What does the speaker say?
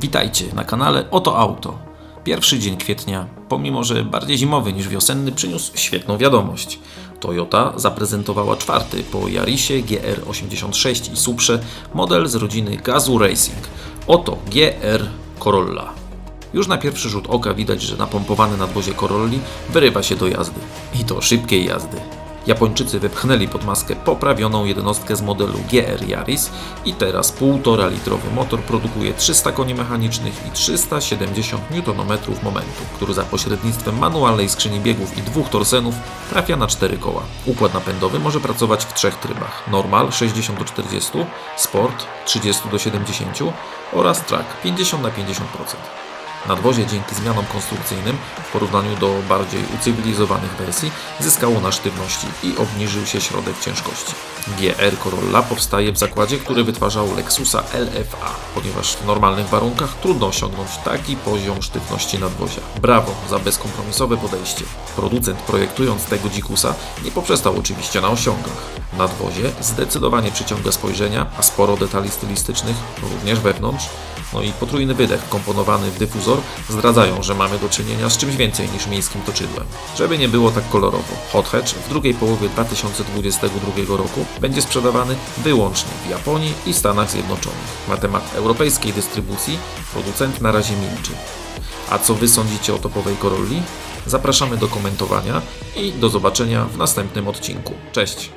Witajcie na kanale Oto Auto. Pierwszy dzień kwietnia, pomimo że bardziej zimowy niż wiosenny, przyniósł świetną wiadomość. Toyota zaprezentowała czwarty po Yarisie GR86 i Suprze model z rodziny Gazoo Racing. Oto GR Corolla. Już na pierwszy rzut oka widać, że napompowany nadwozie Corolli wyrywa się do jazdy. I to szybkiej jazdy. Japończycy wepchnęli pod maskę poprawioną jednostkę z modelu GR Yaris i teraz 1,5 litrowy motor produkuje 300 koni mechanicznych i 370 Nm momentu, który za pośrednictwem manualnej skrzyni biegów i dwóch torsenów trafia na 4 koła. Układ napędowy może pracować w trzech trybach: normal 60 do 40, sport 30 do 70 oraz track 50 na 50%. Nadwozie dzięki zmianom konstrukcyjnym w porównaniu do bardziej ucywilizowanych wersji zyskało na sztywności i obniżył się środek ciężkości. GR Corolla powstaje w zakładzie, który wytwarzał Lexusa LFA, ponieważ w normalnych warunkach trudno osiągnąć taki poziom sztywności nadwozia. Brawo za bezkompromisowe podejście. Producent projektując tego dzikusa nie poprzestał oczywiście na osiągach. Nadwozie zdecydowanie przyciąga spojrzenia, a sporo detali stylistycznych, również wewnątrz, no i potrójny wydech wkomponowany w dyfuzor zdradzają, że mamy do czynienia z czymś więcej niż miejskim toczydłem. Żeby nie było tak kolorowo, Hot Hatch w drugiej połowie 2022 roku będzie sprzedawany wyłącznie w Japonii i Stanach Zjednoczonych. Na temat europejskiej dystrybucji producent na razie milczy. A co Wy sądzicie o topowej Corolli? Zapraszamy do komentowania i do zobaczenia w następnym odcinku. Cześć!